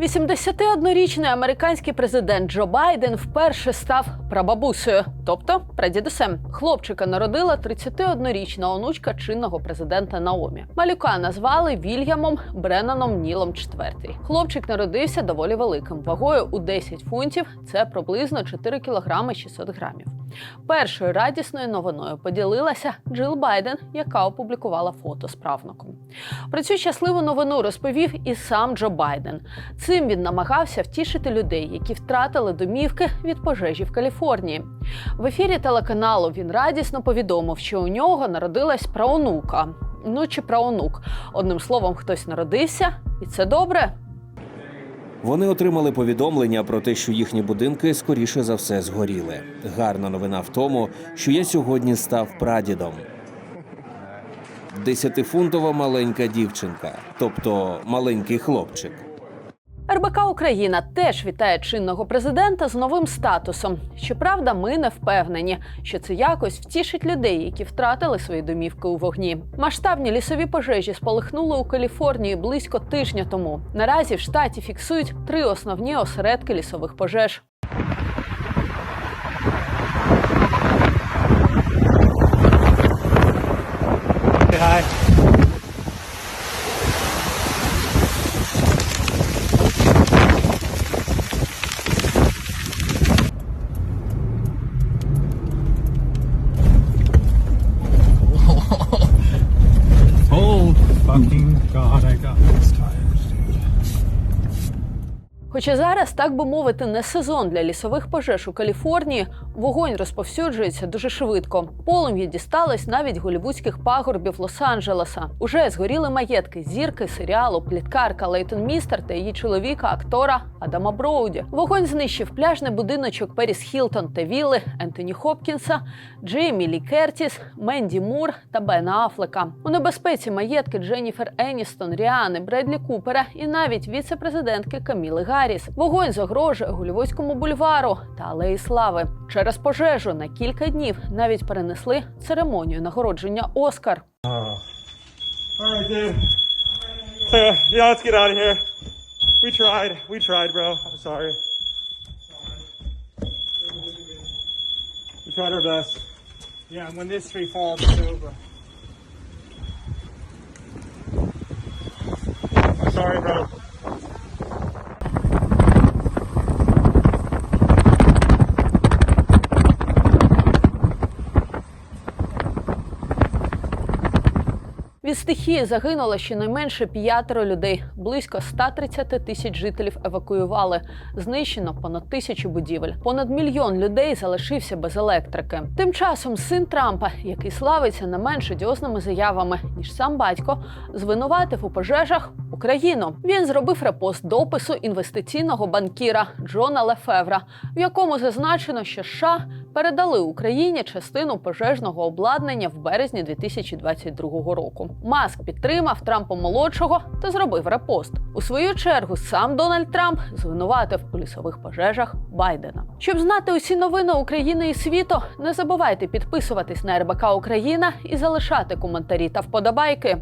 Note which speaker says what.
Speaker 1: 81-річний американський президент Джо Байден вперше став прабабусею, тобто прадідусем. Хлопчика народила 31-річна онучка чинного президента Наомі. Малюка назвали Вільямом Бренаном Нілом IV. Хлопчик народився доволі великим, вагою у 10 фунтів. Це приблизно 4 кілограми 600 грамів. Першою радісною новиною поділилася Джил Байден, яка опублікувала фото з правнуком. Про цю щасливу новину розповів і сам Джо Байден. Цим він намагався втішити людей, які втратили домівки від пожежі в Каліфорнії. В ефірі телеканалу він радісно повідомив, що у нього народилась праонука. Ну чи праонук. Одним словом, хтось народився, і це добре.
Speaker 2: Вони отримали повідомлення про те, що їхні будинки скоріше за все згоріли. Гарна новина в тому, що я сьогодні став прадідом. Десятифунтова маленька дівчинка, тобто маленький хлопчик.
Speaker 1: РБК Україна теж вітає чинного президента з новим статусом. Щоправда, ми не впевнені, що це якось втішить людей, які втратили свої домівки у вогні. Масштабні лісові пожежі спалахнули у Каліфорнії близько тижня тому. Наразі в штаті фіксують три основні осередки лісових пожеж.
Speaker 3: fucking God, I got this.
Speaker 1: Хоча зараз, так би мовити, не сезон для лісових пожеж у Каліфорнії, вогонь розповсюджується дуже швидко. Полум'я дісталось навіть голівудських пагорбів Лос-Анджелеса. Уже згоріли маєтки зірки серіалу Пліткарка Лейтон Містер та її чоловіка, актора Адама Броуді. Вогонь знищив пляжний будиночок Періс Хілтон та Вілли, Ентоні Хопкінса, Джеймі Лі Кертіс, Менді Мур та Бена Афлека. У небезпеці маєтки Дженніфер Еністон, Ріани, Бредлі Купера і навіть віце-президентки Каміли Гарріс. Вогонь загрожує Голівудському бульвару та Алеї Слави. Через пожежу на кілька днів навіть перенесли церемонію нагородження Оскар.
Speaker 3: Sorry, bro.
Speaker 1: Від стихії загинуло щонайменше п'ятеро людей. Близько 130 тисяч жителів евакуювали. Знищено понад тисячу будівель. Понад мільйон людей залишився без електрики. Тим часом син Трампа, який славиться не менш одіозними заявами ніж сам батько, звинуватив у пожежах Україну. Він зробив репост допису інвестиційного банкіра Джона Лефевра, в якому зазначено, що США передали Україні частину пожежного обладнання в березні 2022 року. Маск підтримав Трампа молодшого та зробив репост. У свою чергу сам Дональд Трамп звинуватив у лісових пожежах Байдена. Щоб знати усі новини України і світу, не забувайте підписуватись на РБК Україна і залишати коментарі та вподобайки.